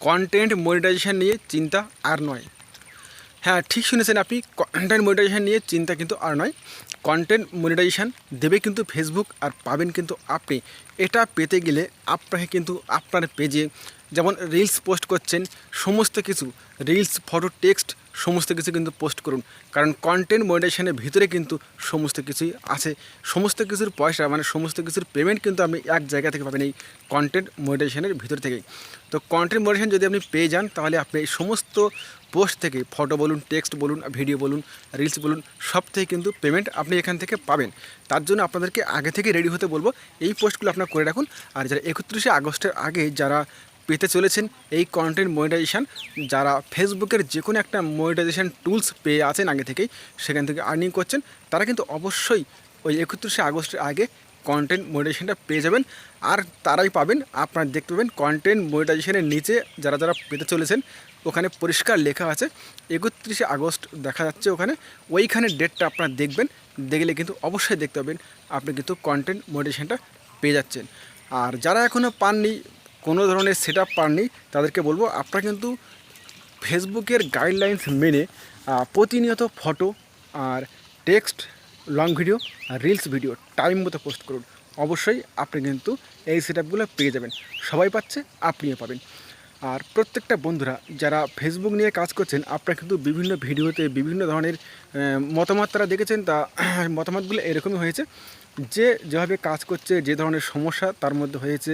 Content monetisation নিয়ে চিন্তা আর নয়। হ্যাঁ ঠিক শুনেছেন আপনি কন্টেন্ট মনিটাইজেশান নিয়ে চিন্তা কিন্তু আর নয়। কন্টেন্ট মনিটাইজেশান দেবে কিন্তু ফেসবুক আর পাবেন কিন্তু আপনি। এটা পেতে গেলে আপনাকে কিন্তু আপনার পেজে যেমন রিলস পোস্ট করছেন, সমস্ত কিছু রিলস ফটো টেক্সট সমস্ত কিছু কিন্তু পোস্ট করুন। কারণ কন্টেন্ট মনিটাইজেশনের ভিতরে কিন্তু সমস্ত কিছুই আছে। সমস্ত কিছুর পয়সা মানে সমস্ত কিছুর পেমেন্ট কিন্তু আপনি এক জায়গা থেকে পাবেন এই কন্টেন্ট মনিটাইজেশনের ভিতর থেকেই। তো কন্টেন্ট মনিটাইজেশন যদি আপনি পেয়ে যান, তাহলে আপনি এই সমস্ত পোস্ট থেকে ফটো বলুন টেক্সট বলুন ভিডিও বলুন রিলস বলুন, সব থেকে কিন্তু পেমেন্ট আপনি এখান থেকে পাবেন। তার জন্য আপনাদেরকে আগে থেকে রেডি হতে বলব। এই পোস্টগুলো আপনার করে রাখুন। আর যারা একত্রিশে আগস্টের আগে যারা পেতে চলেছেন এই কন্টেন্ট মনিটাইজেশান যারা ফেসবুকের যে কোনো একটা মনিটাইজেশান টুলস পেয়ে আছেন আগে থেকেই, সেখান থেকে আর্নিং করছেন, তারা কিন্তু অবশ্যই ওই একত্রিশে আগস্টের আগে কন্টেন্ট মনিটাইজেশনটা পেয়ে যাবেন। আর তারাই পাবেন, আপনারা দেখতে পাবেন কন্টেন্ট মনিটাইজেশনের নিচে যারা যারা পেতে চলেছেন, ওখানে পরিষ্কার লেখা আছে, একত্রিশে আগস্ট দেখা যাচ্ছে ওখানে, ওইখানে ডেটটা আপনারা দেখবেন, দেখলে কিন্তু অবশ্যই দেখতে পাবেন, আপনি কিন্তু কন্টেন্ট মনিটাইজেশনটা পেয়ে যাচ্ছেন। আর যারা এখনও পাননি কোনো ধরনের সেট পাননি। তাদেরকে বলব, আপনারা কিন্তু ফেসবুকের গাইডলাইন্স মেনে প্রতিনিয়ত ফটো আর টেক্সট লং ভিডিও আর রিলস ভিডিও টাইম মতো পোস্ট করুন। অবশ্যই আপনি কিন্তু এই সেট পেয়ে যাবেন। সবাই পাচ্ছে, আপনিও পাবেন। আর প্রত্যেকটা বন্ধুরা যারা ফেসবুক নিয়ে কাজ করছেন, আপনারা কিন্তু বিভিন্ন ভিডিওতে বিভিন্ন ধরনের মতামত তারা দেখেছেন, তা মতামতগুলো এরকমই হয়েছে। যে যেভাবে কাজ করছে, যে ধরনের সমস্যা তার মধ্যে হয়েছে,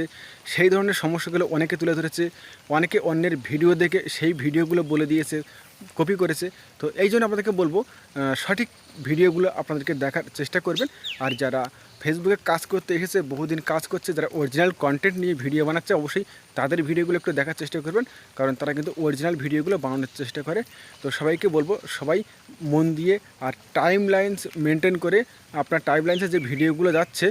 সেই ধরনের সমস্যাগুলো অনেকে তুলে ধরেছে, অনেকে অন্যের ভিডিও দেখে সেই ভিডিওগুলো বলে দিয়েছে। কপি করেছে। তো এই জন্য আপনাদেরকে বলব সঠিক ভিডিওগুলো আপনাদেরকে দেখার চেষ্টা করবেন। আর যারা ফেসবুকে কাজ করতে এসেছে, বহুদিন কাজ করছে, যারা অরিজিনাল কন্টেন্ট নিয়ে ভিডিও বানাচ্ছে, অবশ্যই তাদের ভিডিওগুলো একটু দেখার চেষ্টা করবেন। কারণ তারা কিন্তু অরিজিনাল ভিডিওগুলো বানানোর চেষ্টা করে। তো সবাইকে বলব, সবাই মন দিয়ে আর টাইম লাইন্স মেনটেন করে, আপনার টাইম লাইন্সে যে ভিডিওগুলো যাচ্ছে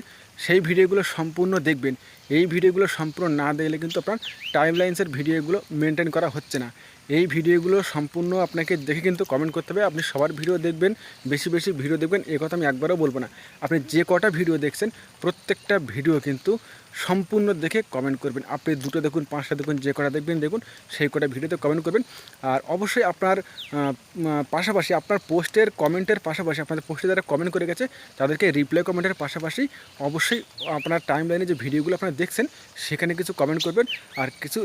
সেই ভিডিওগুলো সম্পূর্ণ দেখবেন। এই ভিডিওগুলো সম্পূর্ণ না দেখলে কিন্তু আপনার টাইম লাইন্সের ভিডিওগুলো মেনটেন করা হচ্ছে না। এই ভিডিওগুলো সম্পূর্ণ আপনাকে দেখে কিন্তু কমেন্ট করতে হবে। আপনি সবার ভিডিও দেখবেন, বেশি বেশি ভিডিও দেখবেন, এ কথা আমি একবারও বলব না। আপনি যে কটা ভিডিও দেখছেন, প্রত্যেকটা ভিডিও কিন্তু সম্পূর্ণ দেখে কমেন্ট করবেন। আপনি দুটো দেখুন, পাঁচটা দেখুন, যে কটা দেখবেন, দেখুন, সেই কটা ভিডিওতে কমেন্ট করবেন। আর অবশ্যই আপনার পাশাপাশি আপনার পোস্টের কমেন্টের পাশাপাশি আপনাদের পোস্টে যারা কমেন্ট করে গেছে, তাদেরকে রিপ্লাই কমেন্টের পাশাপাশি অবশ্যই আপনার টাইম লাইনে যে ভিডিওগুলো আপনারা দেখছেন, সেখানে কিছু কমেন্ট করবেন আর কিছু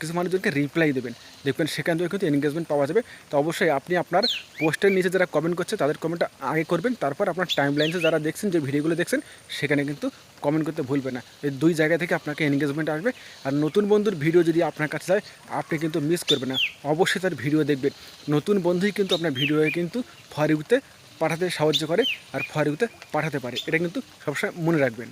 কিছু মানুষজনকে রিপ্লাই দেবেন। দেখবেন সেখান থেকে কিন্তু এনগেজমেন্ট পাওয়া যাবে। তো অবশ্যই আপনি আপনার পোস্টের নিচে যারা কমেন্ট করছে, তাদের কমেন্টটা আগে করবেন, তারপর আপনার টাইম লাইনে যারা দেখছেন, যে ভিডিওগুলো দেখছেন, সেখানে কিন্তু কমেন্ট করতে ভুলবেন না। এই দুই জায়গা থেকে আপনাকে এনগেজমেন্ট আসবে। আর নতুন বন্ধুর ভিডিও যদি আপনার কাছে যায়, আপনি কিন্তু মিস করবেন না। অবশ্যই তার ভিডিও দেখবেন। নতুন বন্ধুই কিন্তু আপনার ভিডিও কিন্তু ফরিউতে পাঠাতে সাহায্য করে, আর ফরিউতে পাঠাতে পারে। এটা কিন্তু সবসময় মনে রাখবেন।